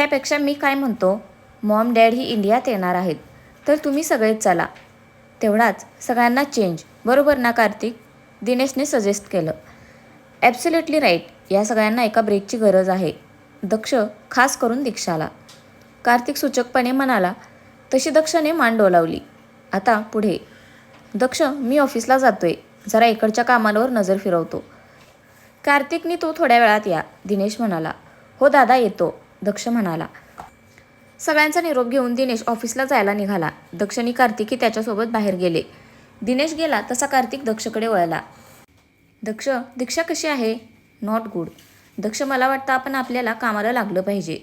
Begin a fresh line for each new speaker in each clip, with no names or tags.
त्यापेक्षा मी काय म्हणतो मॉम डॅड ही इंडियात येणार आहेत. तर तुम्ही सगळेच चला. तेवढाच सगळ्यांना चेंज. बरोबर ना कार्तिक? दिनेशने सजेस्ट केलं. ॲब्सोल्युटली राईट या सगळ्यांना एका ब्रेकची गरज आहे. दक्ष खास करून दीक्षाला. कार्तिक सूचकपणे म्हणाला तशी दक्षने मान डोलावली. आता पुढे. दक्ष मी ऑफिसला जातोय. जरा इकडच्या कामांवर नजर फिरवतो. कार्तिकनी तू थोड्या वेळात या दिनेश म्हणाला. हो दादा येतो. दक्ष म्हणाला. सगळ्यांचा निरोप घेऊन दिनेश ऑफिसला जायला निघाला. दक्षनी कार्तिकी त्याच्यासोबत बाहेर गेले. दिनेश गेला तसा कार्तिक दक्षकडे वळला. दक्ष दीक्षा कशी आहे? Not good. दक्ष मला वाटतं आपण आपल्याला कामाला लागलं पाहिजे.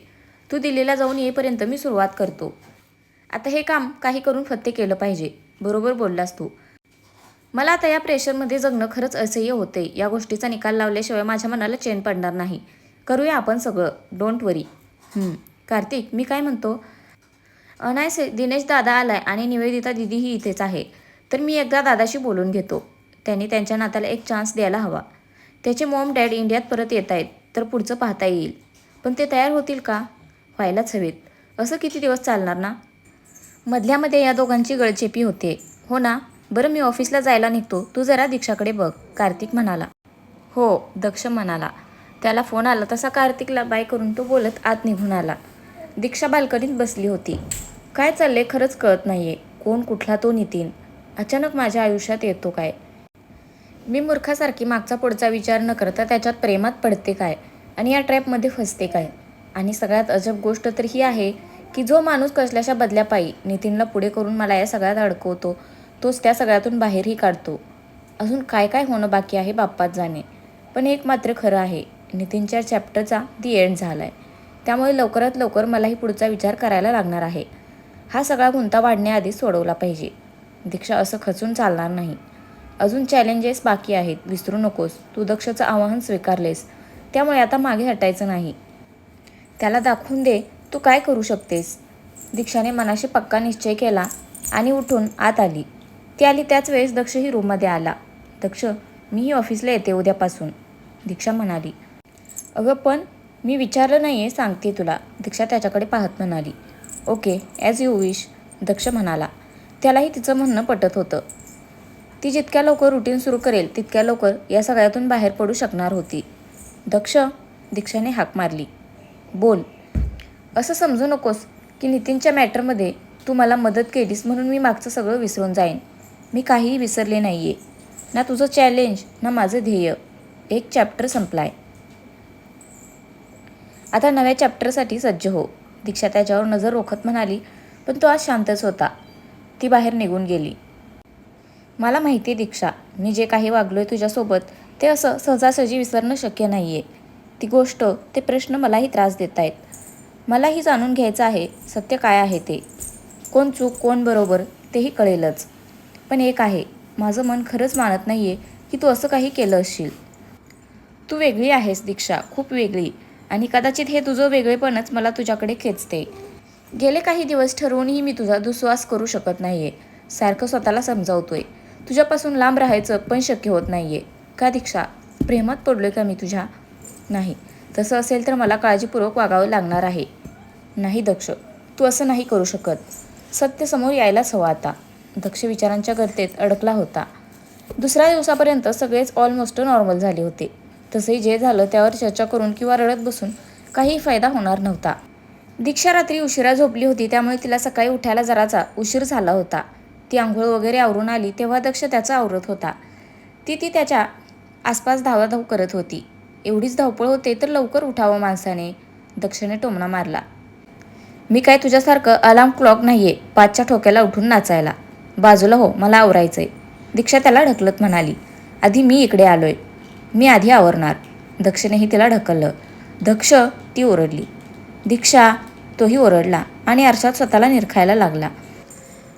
तू दिल्लीला जाऊन येईपर्यंत मी सुरुवात करतो. आता हे काम काही करून फत्ते केलं पाहिजे. बरोबर बोललास तू. मला आता या प्रेशरमध्ये जगणं खरंच असह्य होते या गोष्टीचा निकाल लावल्याशिवाय माझ्या मनाला चेन पडणार नाही. करूया आपण सगळं. डोंट वरी. कार्तिक मी काय म्हणतो? नाही से दिनेश दादा आलाय आणि निवेदिता दिदीही इथेच आहे. तर मी एकदा दादाशी बोलून घेतो. त्यांनी त्यांच्या नात्याला एक चान्स द्यायला हवा. त्याचे मॉम डॅड इंडियात परत येत आहेत तर पुढचं पाहता येईल. पण ते तयार होतील का? व्हायलाच हवेत. असं किती दिवस चालणार ना? मधल्यामध्ये या दोघांची गळचेपी होते. हो ना? बरं मी ऑफिसला जायला निघतो. तू जरा दीक्षाकडे बघ कार्तिक म्हणाला. हो दक्ष म्हणाला. त्याला फोन आला. तसा कार्तिकला बाय करून तो बोलत आत निघून आला. दीक्षा बाल्कनीत बसली होती. काय चालले खरंच कळत नाहीये. कोण कुठला तो नितीन? अचानक माझ्या आयुष्यात येतो काय? मी मूर्खासारखी मागचा पुढचा विचार न करता त्याच्यात प्रेमात पडते काय? आणि या ट्रॅपमध्ये फसते काय? आणि सगळ्यात अजब गोष्ट तर ही आहे की जो माणूस कसल्याशा बदल्यापायी नितीनला पुढे करून मला या सगळ्यात अडकवतो तोच त्या सगळ्यातून बाहेरही काढतो. अजून काय काय होणं बाकी आहे बाप्पात जाणे? पण एक मात्र खरं आहे. नितीनच्या चॅप्टरचा दी एंड झाला आहे त्यामुळे लवकरात लवकर मलाही पुढचा विचार करायला लागणार आहे. हा सगळा गुंता वाढण्याआधी सोडवला पाहिजे. दीक्षा असं खचून चालणार नाही. अजून चॅलेंजेस बाकी आहेत. विसरू नकोस. तू दक्षचं आवाहन स्वीकारलेस. त्यामुळे आता मागे हटायचं नाही. त्याला दाखवून दे तू काय करू शकतेस. दीक्षाने मनाशी पक्का निश्चय केला आणि उठून आत आली. ती आली त्याच वेळेस दक्षही रूममध्ये आला. दक्ष मीही ऑफिसला येते उद्यापासून. दीक्षा म्हणाली. अगं पण मी विचारलं नाही आहे सांगते तुला. दीक्षा त्याच्याकडे पाहत म्हणाली. Okay as you wish Daksh म्हणाला. त्यालाही तिचं म्हणणं पटत होतं. ती जितक्या लवकर रुटीन सुरू करेल तितक्या लवकर या सगळ्यातून बाहेर पडू शकणार होती. दक्ष दीक्षाने हाक मारली. बोल. असं समजू नकोस की नितीनच्या मॅटरमध्ये तू मला मदत केलीस म्हणून मी मागचं सगळं विसरून जाईन. मी काहीही विसरले नाही आहे ना तुझं चॅलेंज ना माझं ध्येय. एक चॅप्टर संपलाय. आता नव्या चॅप्टरसाठी सज्ज हो. दीक्षा त्याच्यावर नजर रोखत म्हणाली पण तो आज शांतच होता. ती बाहेर निघून गेली. मला माहिती आहे दीक्षा मी जे काही वागलो आहे तुझ्यासोबत ते असं सहजासहजी विसरणं शक्य नाही आहे ती गोष्ट ते प्रश्न मलाही त्रास देत आहेत. मलाही जाणून घ्यायचं आहे सत्य काय आहे ते. कोण चूक कोण बरोबर तेही कळेलच. पण एक आहे माझं मन खरंच मानत नाही आहे की तू असं काही केलं असशील. तू वेगळी आहेस दीक्षा खूप वेगळी. आणि कदाचित हे तुझं वेगळेपणच मला तुझ्याकडे खेचते. गेले काही दिवस ठरवूनही मी तुझा दुस्वास करू शकत नाही आहे सारखं स्वतःला समजावतोय. तुझ्यापासून लांब राहायचं पण शक्य होत नाही आहे का दीक्षा? प्रेमात पडलोय का मी तुझ्या? नाही. तसं असेल तर मला काळजीपूर्वक वागावं लागणार आहे. नाही दक्ष. तू असं नाही करू शकत. सत्य समोर यायलाच हवं आता. दक्ष विचारांच्या गर्तेत अडकला होता. दुसऱ्या दिवसापर्यंत सगळेच ऑलमोस्ट नॉर्मल झाले होते. तसंही जे झालं त्यावर चर्चा करून किंवा रडत बसून काही फायदा होणार नव्हता. दीक्षा रात्री उशिरा झोपली होती त्यामुळे तिला सकाळी उठायला जराचा उशीर झाला होता. ती आंघोळ वगैरे आवरून आली तेव्हा दक्ष त्याचा आवरत होता. ती ती त्याच्या आसपास धावाधाव करत होती. एवढीच धावपळ होते तर लवकर उठावं माणसाने. दक्षने टोमणा मारला. मी काय तुझ्यासारखं अलार्म क्लॉक नाहीये पाचच्या ठोक्याला उठून नाचायला. बाजूला हो मला आवरायचंय. दीक्षा त्याला ढकलत म्हणाली. आधी मी इकडे आलोय. मी आधी आवरणार. दक्षनेही तिला ढकललं. दक्ष ती ओरडली. दीक्षा तोही ओरडला आणि आरशात स्वतःला निरखायला लागला.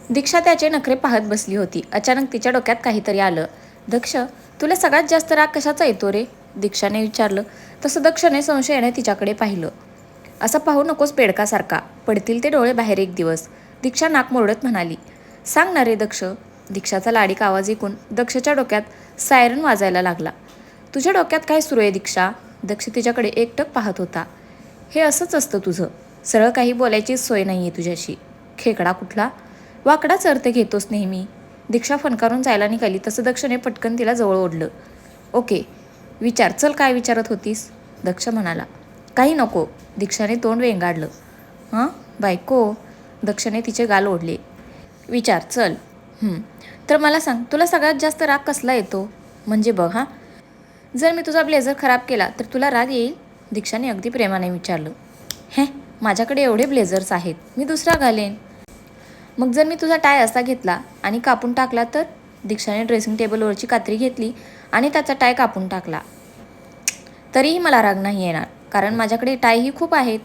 दीक्षा त्याचे नखरे पाहत बसली होती. अचानक तिच्या डोक्यात काहीतरी आलं. दक्ष तुला सगळ्यात जास्त राग कशाचा येतो रे? दीक्षाने विचारलं. तसं दक्षने संशयाने तिच्याकडे पाहिलं. असं पाहू नकोस बेडकासारखा. पडतील ते डोळे बाहेर एक दिवस. दीक्षा नाक मोडत म्हणाली. सांग ना रे दक्ष. दीक्षाचा लाडीक आवाज ऐकून दक्षच्या डोक्यात सायरन वाजायला लागला. तुझ्या डोक्यात काय सुरू आहे दीक्षा? दक्ष तिच्याकडे एकटक पाहत होता. हे असंच असतं तुझं. सरळ काही बोलायची सोय नाही आहे तुझ्याशी. खेकडा कुठला? वाकडाच अर्थ घेतोस नेहमी. दीक्षा फणकारून जायला निघाली तसं दक्षने पटकन तिला जवळ ओढलं. ओके विचार. चल काय विचारत होतीस? दक्ष म्हणाला. काही नको. दीक्षाने तोंड वेंगाडलं. हां? बायको? दक्षने तिचे गाल ओढले. विचार. चल. तर मला सांग तुला सगळ्यात जास्त राग कसला येतो? म्हणजे बघ हां? जर मी तुझा ब्लेझर खराब केला तर तुला राग येईल? दीक्षाने अगदी प्रेमाने विचारलं. हे माझ्याकडे एवढे ब्लेझर्स आहेत मी दुसरा घालेन. मग जर मी तुझा टाय असा घेतला आणि कापून टाकला तर? दीक्षाने ड्रेसिंग टेबलवरची कात्री घेतली आणि त्याचा टाय कापून टाकला. तरीही मला राग नाही येणार कारण माझ्याकडे टायही खूप आहेत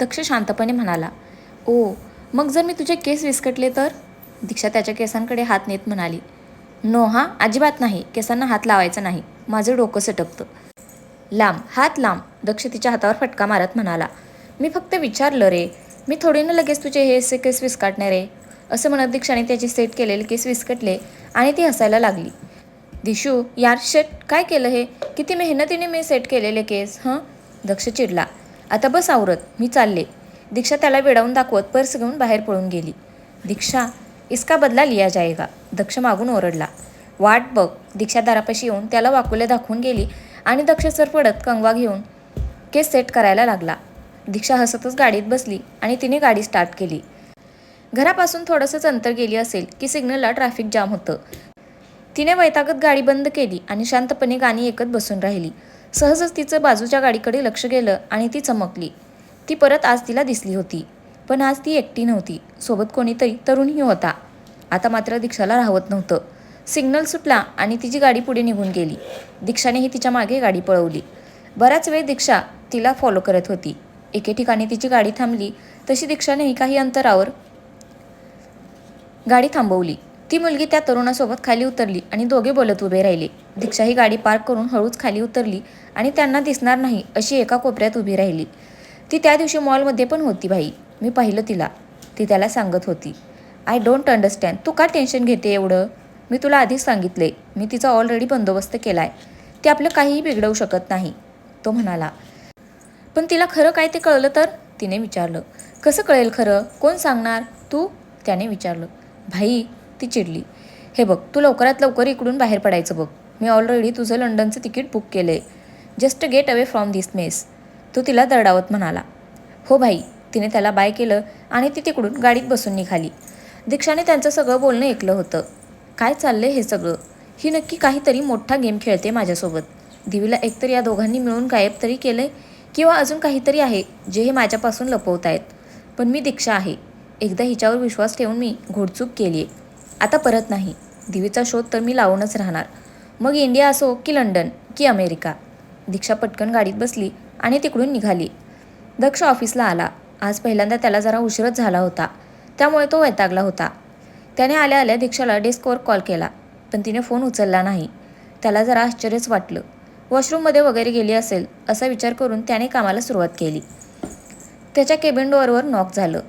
दक्ष शांतपणे म्हणाला. ओ मग जर मी तुझे केस विस्कटले तर? दीक्षा त्याच्या केसांकडे हात नेत म्हणाली. नो हा? अजिबात नाही. केसांना हात लावायचा नाही. माझं डोकं सटकतं. लांब हात लांब दक्ष तिच्या हातावर फटका मारत म्हणाला. मी फक्त विचारलं रे मी थोडी ना लगेच तुझे हे असे केस विस्काटणार रे? असं म्हणत दीक्षाने त्याचे सेट केलेले केस विस्कटले आणि ती हसायला लागली. दिशू यार शेट काय केलं हे? किती मेहनतीने मी सेट केलेले केस हं? दक्ष चिडला. आता बस आवरत. मी चालले. दीक्षा त्याला वेडावून दाखवत पर्स घेऊन बाहेर पळून गेली. दीक्षा इसका बदला लिया जाएगा दक्ष मागून ओरडला. वाट बघ दीक्षा दारापाशी येऊन त्याला वाकुले दाखवून गेली आणि दक्ष सर पडत कंगवा घेऊन केस सेट करायला लागला. दीक्षा हसतच गाडीत बसली आणि तिने गाडी स्टार्ट केली. घरापासून थोडंसंच अंतर गेली असेल की सिग्नलला ट्रॅफिक जाम होतं. तिने वैतागत गाडी बंद केली आणि शांतपणे गाणी ऐकत बसून राहिली. सहजच तिचं बाजूच्या गाडीकडे लक्ष गेलं आणि ती चमकली. ती परत आज तिला दिसली होती. पण आज ती एकटी नव्हती. सोबत कोणीतरी तरुणही होता. आता मात्र दीक्षाला राहवत नव्हतं. सिग्नल सुटला आणि तिची गाडी पुढे निघून गेली. दीक्षानेही तिच्यामागे गाडी पळवली. बराच वेळ दीक्षा तिला फॉलो करत होती. एके ठिकाणी तिची गाडी थांबली तशी दीक्षानेही काही अंतरावर गाडी थांबवली. ती मुलगी त्या तरुणासोबत खाली उतरली आणि दोघे बोलत उभे राहिले. दीक्षा ही गाडी पार्क करून हळूच खाली उतरली आणि त्यांना दिसणार नाही अशी एका कोपऱ्यात उभी राहिली. ती त्या दिवशी मॉलमध्ये पण होती बाई. मी पाहिलं तिला. ती त्याला सांगत होती. आय डोंट अंडरस्टँड तू का टेन्शन घेते एवढं? मी तुला आधीच सांगितले. मी तिचा ऑलरेडी बंदोबस्त केला आहे ती आपलं काहीही बिघडवू शकत नाही. तो म्हणाला. पण तिला खरं काय ते कळलं तर? तिने विचारलं. कसं कळेल खरं? कोण सांगणार? तू? त्याने विचारलं. भाई ती चिडली. हे बघ तू लवकरात लवकर इकडून बाहेर पडायचं बघ. मी ऑलरेडी तुझं लंडनचं तिकीट बुक केलं आहे just get away from this mess तो तिला दरडावत म्हणाला. हो भाई तिने त्याला बाय केलं आणि ती तिकडून गाडीत बसून निघाली. दीक्षाने त्यांचं सगळं बोलणं ऐकलं होतं. काय चाललंय हे सगळं? ही नक्की काहीतरी मोठा गेम खेळते माझ्यासोबत. दिवीला एकतर या दोघांनी मिळून गायब तरी केलंय किंवा अजून काहीतरी आहे जे हे माझ्यापासून लपवत आहेत पण मी दीक्षा आहे. एकदा हिच्यावर विश्वास ठेवून मी घोडचूक केली आहे आता परत नाही. दिवीचा शोध तर मी लावूनच राहणार. मग इंडिया असो की लंडन की अमेरिका. दीक्षा पटकन गाडीत बसली आणि तिकडून निघाली. दक्ष ऑफिसला आला. आज पहिल्यांदा त्याला जरा उशीरच झाला होता. त्यामुळे तो वैतागला होता. त्याने आल्या आल्या दीक्षाला डेस्कवर कॉल केला पण तिने फोन उचलला नाही. त्याला जरा आश्चर्यच वाटलं. वॉशरूममध्ये वगैरे गेली असेल असा विचार करून त्याने कामाला सुरुवात केली. त्याच्या केबिन डोअरवर नॉक झालं.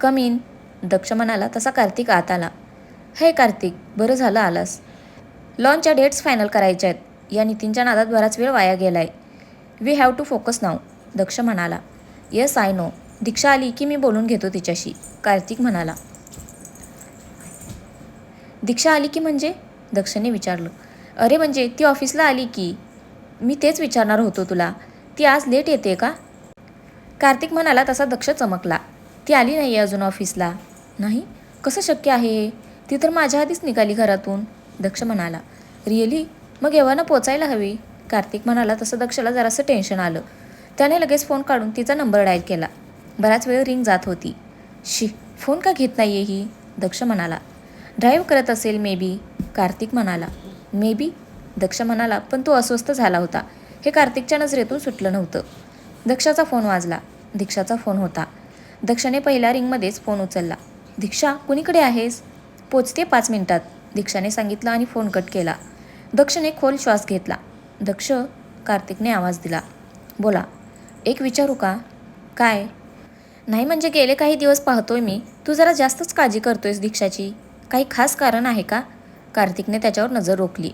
कम इन दक्ष म्हणाला तसा कार्तिक आत आला. हे कार्तिक बरं झालं आलास. लॉनच्या डेट्स फायनल करायच्या आहेत. या नितीनच्या नादात बराच वेळ वाया गेलाय. We have to focus now Daksh म्हणाला. Yes I know. दीक्षा आली की मी बोलून घेतो तिच्याशी कार्तिक म्हणाला. दीक्षा आली की म्हणजे? दक्षने विचारलं. अरे म्हणजे ती ऑफिसला आली की? मी तेच विचारणार होतो तुला. ती आज लेट येते का? कार्तिक म्हणाला तसा दक्ष चमकला. ती आली नाही अजून ऑफिसला. नाही कसं शक्य आहे ती तर माझ्या आधीच निघाली घरातून. दक्ष म्हणाला. रिअली? मग एव्हाना पोचायला हवी? कार्तिक म्हणाला तसं दक्षला जरासं टेन्शन आलं. त्याने लगेच फोन काढून तिचा नंबर डायल केला. बराच वेळ रिंग जात होती. शी फोन का घेत नाही आहे ही? दक्ष म्हणाला. ड्राईव्ह करत असेल मे बी कार्तिक म्हणाला. May be? दक्ष म्हणाला. पण तो अस्वस्थ झाला होता. हे कार्तिकच्या नजरेतून सुटलं नव्हतं. दक्षाचा फोन वाजला. दीक्षाचा फोन होता. दक्षाने पहिल्या रिंगमध्येच फोन उचलला. दीक्षा कुणीकडे आहेस? पोचते पाच मिनिटात दीक्षाने सांगितलं आणि फोन कट केला. दक्षने खोल श्वास घेतला. दक्ष कार्तिकने आवाज दिला. बोला. एक विचारू का? काय? नाही म्हणजे गेले काही दिवस पाहतोय मी. तू जरा जास्तच काळजी करतोयस दीक्षाची. काही खास कारण आहे का? कार्तिकने त्याच्यावर नजर रोखली.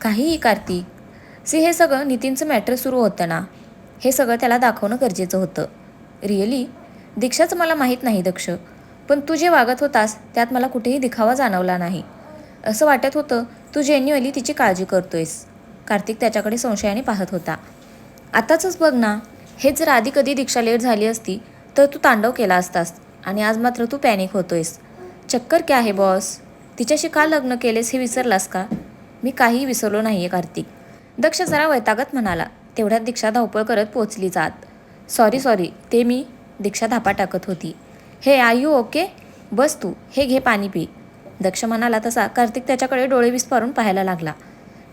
काहीही कार्तिक. सी हे सगळं नितीनचं मॅटर सुरू होतं ना? हे सगळं त्याला दाखवणं गरजेचं होतं. रिअली? दीक्षाचं मला माहीत नाही दक्ष. पण तू जे वागत होतास त्यात मला कुठेही दिखावा जाणवला नाही. असं वाटत होतं तू जेन्युअली तिची काळजी करतोयस. कार्तिक त्याच्याकडे संशयाने पाहत होता. आताच बघ ना. हेच जर आधी कधी दीक्षा लेट झाली असती तर तू तांडव केला असतास आणि आज मात्र तू पॅनिक होतोयस. चक्कर क्या आहे बॉस तिच्याशी का लग्न केलेस हे विसरलास का? मी काहीही विसरलो नाही आहे कार्तिक. दक्ष जरा वैतागत म्हणाला तेवढ्यात दीक्षा धावपळ करत पोचली जात. सॉरी सॉरी ते मी दीक्षा धापा टाकत होती. हे आय यू ओके बस तू हे घे पाणी पी. दक्ष म्हणाला तसा कार्तिक त्याच्याकडे डोळे विस्पारून पाहायला लागला.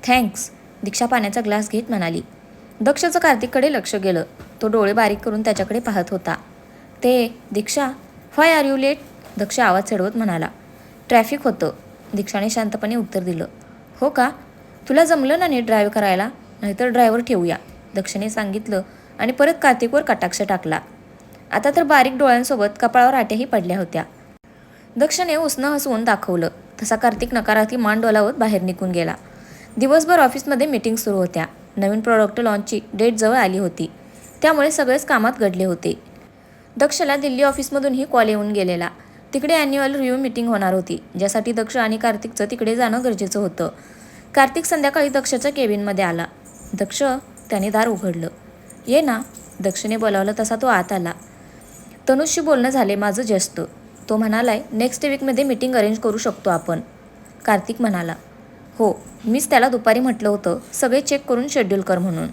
थँक्स दीक्षा पाण्याचा ग्लास घेत म्हणाली. दक्षचं कार्तिककडे लक्ष गेलं. तो डोळे बारीक करून त्याच्याकडे पाहत होता. ते Diksha why are you late Daksh आवाज चढवत म्हणाला. ट्रॅफिक होतं. दीक्षाने शांतपणे उत्तर दिलं. हो का? तुला जमलं ना नीट ड्राईव्ह करायला? नाहीतर ड्रायव्हर ठेवूया. दक्षने सांगितलं आणि परत कार्तिकवर कटाक्ष टाकला. आता तर बारीक डोळ्यांसोबत कपाळावर आट्याही पडल्या होत्या. दक्षने उसनं हसवून दाखवलं. तसा कार्तिक नकारार्थी मान डोलावत बाहेर निघून गेला. दिवसभर ऑफिसमध्ये मीटिंग सुरू होत्या. नवीन प्रॉडक्ट लॉन्चची डेट जवळ आली होती. त्यामुळे सगळेच कामात घडले होते. दक्षला दिल्ली ऑफिसमधूनही कॉल येऊन गेलेला. तिकडे ॲन्युअल रिव्ह्यू मीटिंग होणार होती ज्यासाठी दक्ष आणि कार्तिकचं तिकडे जाणं गरजेचं होतं. कार्तिक संध्याकाळी दक्षच्या केबिनमध्ये आला. दक्ष त्याने दार उघडलं. ये ना दक्षने बोलावलं तसा तो आत आला. तनुषशी बोलणं झाले माझं जस्ट तो म्हणालाय नेक्स्ट वीकमध्ये मीटिंग अरेंज करू शकतो आपण. कार्तिक म्हणाला हो मीच त्याला दुपारी म्हटलं होतं सगळे चेक करून शेड्यूल कर म्हणून.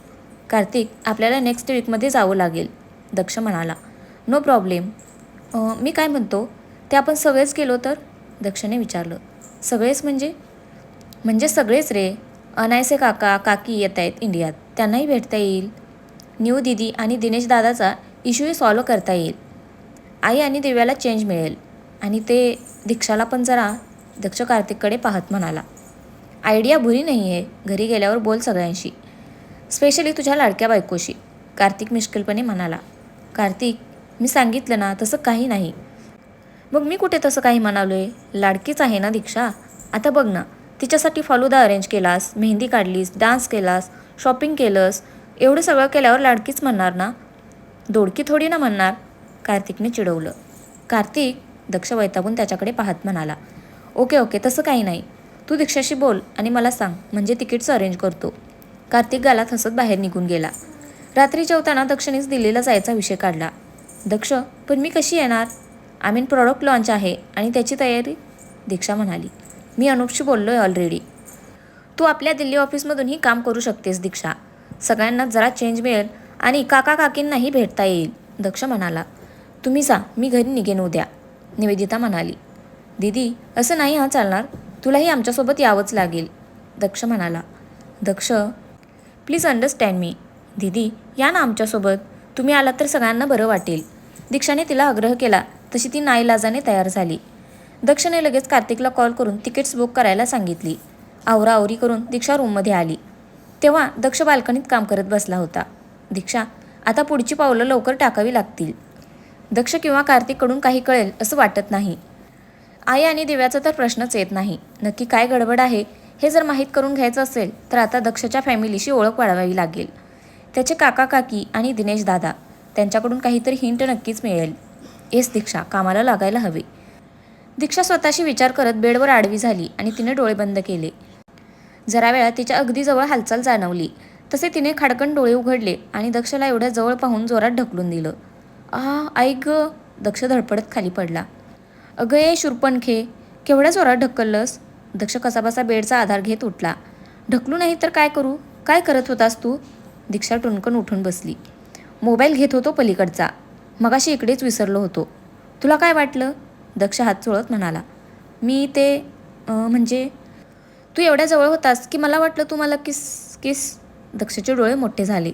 कार्तिक आपल्याला नेक्स्ट वीकमध्ये जावं लागेल दक्ष म्हणाला. नो प्रॉब्लेम मी काय म्हणतो ते आपण सगळेच गेलो तर? दक्षने विचारलं. सगळेच म्हणजे? म्हणजे सगळेच रे. अनायसे काका काकी येत आहेत इंडियात. त्यांनाही भेटता येईल. न्यू दिदी आणि दिनेश दादाचा इश्यूही सॉल्व करता येईल. आई आणि दिव्याला चेंज मिळेल. आणि ते दीक्षाला पण जरा दक्ष कार्तिककडे पाहत म्हणाला. आयडिया बुरी नाही आहे घरी गेल्यावर बोल सगळ्यांशी. स्पेशली तुझ्या लाडक्या बायकोशी. कार्तिक मिश्किलपणे म्हणाला. कार्तिक मी सांगितलं ना तसं काही नाही. मग मी कुठे तसं काही म्हणालो आहे लाडकीच आहे ना दीक्षा? आता बघ ना तिच्यासाठी फालुदा अरेंज केलास मेहंदी काढलीस डान्स केलास शॉपिंग केलंस एवढं सगळं केल्यावर लाडकीच म्हणणार ना? दोडकी थोडी ना म्हणणार? कार्तिकने चिडवलं. कार्तिक दक्ष वैतागून त्याच्याकडे पाहत म्हणाला. ओके ओके तसं काही नाही. तू दीक्षाशी बोल आणि मला सांग म्हणजे तिकीटचं अरेंज करतो. कार्तिक गालात हसत बाहेर निघून गेला. रात्री जेवताना दक्षिणेस दिल्लीला जायचा विषय काढला. दक्ष पण मी कशी येणार? आय मीन प्रॉडक्ट लॉन्च आहे आणि त्याची तयारी? दीक्षा म्हणाली. मी अनुपशी बोललो आहे ऑलरेडी तू आपल्या दिल्ली ऑफिसमधूनही काम करू शकतेस दीक्षा. सगळ्यांना जरा चेंज मिळेल आणि काका काकींनाही भेटता येईल. दक्ष म्हणाला. तुम्ही जा मी घरी निघेन उद्या निवेदिता म्हणाली. दीदी असं नाही हा चालणार. तुलाही आमच्यासोबत यावंच लागेल दक्ष म्हणाला. दक्ष प्लीज अंडरस्टँड मी दीदी या ना आमच्यासोबत. तुम्ही आलात तर सगळ्यांना बरं वाटेल. दीक्षाने तिला आग्रह केला तशी ती नाईलाजाने तयार झाली. दक्षने लगेच कार्तिकला कॉल करून तिकीट्स बुक करायला सांगितली. आवराआवरी करून दीक्षा रूममध्ये आली. तेव्हा दक्ष बाल्कनीत काम करत बसला होता. दीक्षा आता पुढची पावलं लवकर टाकावी लागतील. दक्ष किंवा कार्तिककडून काही कळेल असं वाटत नाही. आई आणि दिव्याचा तर प्रश्नच येत नाही. नक्की काय गडबड आहे हे जर माहीत करून घ्यायचं असेल तर आता दक्षच्या फॅमिलीशी ओळख वाढवावी लागेल. त्याचे काका काकी आणि दिनेश दादा त्यांच्याकडून काहीतरी हिंट नक्कीच मिळेल. येस दीक्षा कामाला लागायला हवे. दीक्षा स्वतःशी विचार करत बेडवर आडवी झाली आणि तिने डोळे बंद केले. जरा वेळा तिच्या अगदी जवळ हालचाल जाणवली. तसे तिने खाडकन डोळे उघडले आणि दक्षला एवढ्या जवळ पाहून जोरात ढकलून दिलं. आ ऐक ग दक्ष धडपडत खाली पडला. अगं ये शुरपणखे केवढ्या जोरात ढकललंस? दक्ष कसाबसा बेडचा आधार घेत उठला. ढकलू नाही तर काय करू? काय करत होतास तू? दीक्षा टुणकण उठून बसली. मोबाईल घेत होतो पलीकडचा. मगाशी इकडेच विसरलो होतो. तुला काय वाटलं? दक्ष हात चोळत म्हणाला. मी ते म्हणजे? तू एवढ्या जवळ होतास की मला वाटलं तू मला किस किस? दक्षचे डोळे मोठे झाले.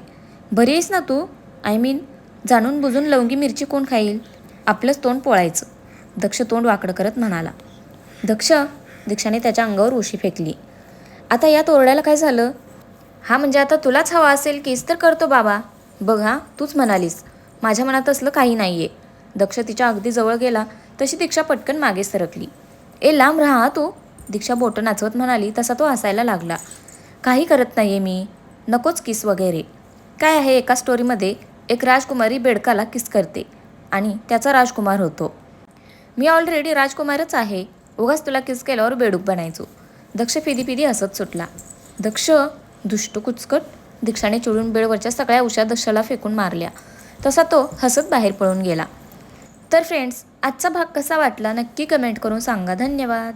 बरी आहेस ना तू? आय मीन जाणून बुजून लवंगी मिरची कोण खाईल? आपलंच तोंड पोळायचं. दक्ष तोंड वाकडं करत म्हणाला. दक्ष दीक्षाने त्याच्या अंगावर उशी फेकली. आता यात ओरडायला काय झालं? हा म्हणजे आता तुलाच हवा असेल कीच तर करतो बाबा. बघ हा तूच म्हणालीस. माझ्या मनात असलं काही नाही आहे दक्ष तिच्या अगदी जवळ गेला तशी दीक्षा पटकन मागे सरकली. ए लांब राहा हा तू. दीक्षा बोटं नाचवत म्हणाली तसा तो हसायला लागला. काही करत नाही आहे मी. नकोच किस वगैरे. काय आहे एका स्टोरीमध्ये एक राजकुमारी बेडकाला किस करते. आणि त्याचा राजकुमार होतो. मी ऑलरेडी राजकुमारच आहे. उगाच तुला किस केल्यावर बेडूक बनायचो. दक्ष फिदी फिदी हसत सुटला. दक्ष दुष्ट कुचकट दीक्षाने चिडून बेडवरच्या सगळ्या उशा दक्षला फेकून मारल्या. तसा तो हसत बाहेर पळून गेला. तर फ्रेंड्स आजचा भाग कसा वाटला नक्की कमेंट करून सांगा. धन्यवाद.